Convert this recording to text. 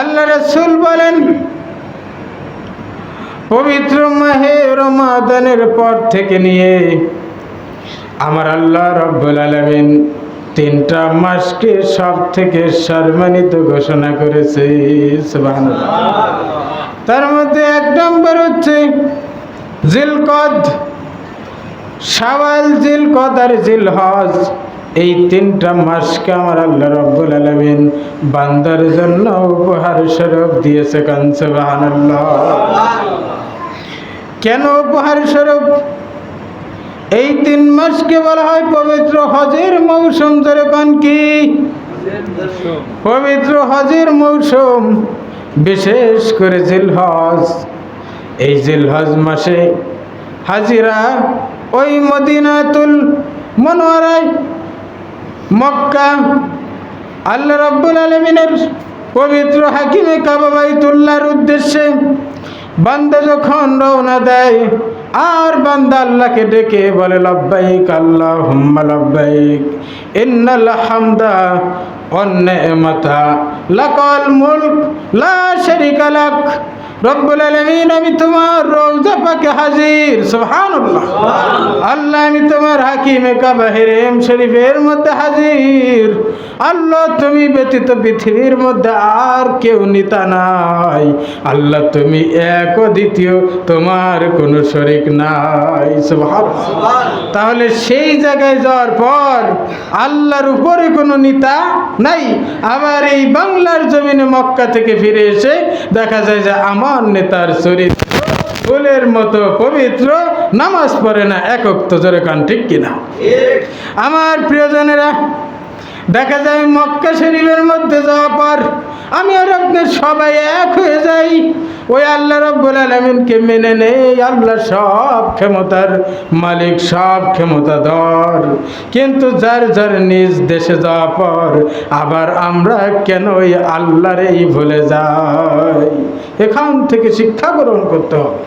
আল্লাহ রসুল বলেন, পবিত্র মাহে রমাদানের পর থেকে নিয়ে আমার আল্লাহ রব্বুল আলমিন তিনটা মাসকে সব থেকে সম্মানিত ঘোষণা করেছে। তার মধ্যে এক নম্বর হচ্ছে জিলকদ, শাওয়াল জিলকদ আর জিলহজ এই তিনটা মাসকে আমার আল্লাহ রব্বুল আলমিন বান্দার জন্য উপহার স্বরূপ দিয়েছে কানসে কেন উপহার স্বরূপ? এই তিন মাসকে বলা হয় পবিত্র হজের মৌসুম যেরকম কি? পবিত্র হজের মৌসুম, বিশেষ করে জিলহজ। এই জিলহজ মাসে হাজিরা ওই মদিনাতুল মনোয়ারায় মক্কা। আল্লাহ রব্বুল আলমিনের পবিত্র হাকিমে কাবাবাইতুল্লাহর উদ্দেশ্যে বান্দা যখন রওনা দেয়, আর বান্দা আল্লাহকে ডেকে বলে, লব্বাইক আল্লাহ হুম্মা লব্বাইক, ইন্নাল হামদা অন্নেমতা লাকাল মুলক, লা শারিকা লাক, রব্বুল আলামিন, আমি তোমার পাকে হাজির, সুবহানাল্লাহ। আল্লাহ, আমি তোমার হাকিমে কাবাহিরেম শরীফের মধ্যে হাজির। আল্লাহ, তুমি ব্যতীত পৃথিবীর মধ্যে আর কেউ নিতা নাই। আল্লাহ, তুমি এক দ্বিতীয়, তোমার কোনো শরিক নাই তাহলে সেই জায়গায় যাওয়ার পর আল্লাহর উপরে কোনো নিতা নাই। আবার এই বাংলার জমিনে মক্কা থেকে ফিরে এসে দেখা যায় যে আমার নেতার চরিত্র ফুলের মতো পবিত্র, নামাজ পড়ে না, একক তো জোরে কান, ঠিক কিনা? আমার প্রিয়জনেরা, দেখা যায় মক্কা শরীফের মধ্যে যাওয়ার পর, আমি আর আপনার সবাই এক হয়ে যাই। ওই আল্লাহ রব্বুল আলমিনকে মেনে নেই? আল্লাহ সব ক্ষমতার মালিক, সব ক্ষমতা ধর কিন্তু যার যার নিজ দেশে যাওয়ার পর, আবার আমরা কেন ওই আল্লাহরেই ভুলে যাই? এখান থেকে শিক্ষা গ্রহণ করতে হবে।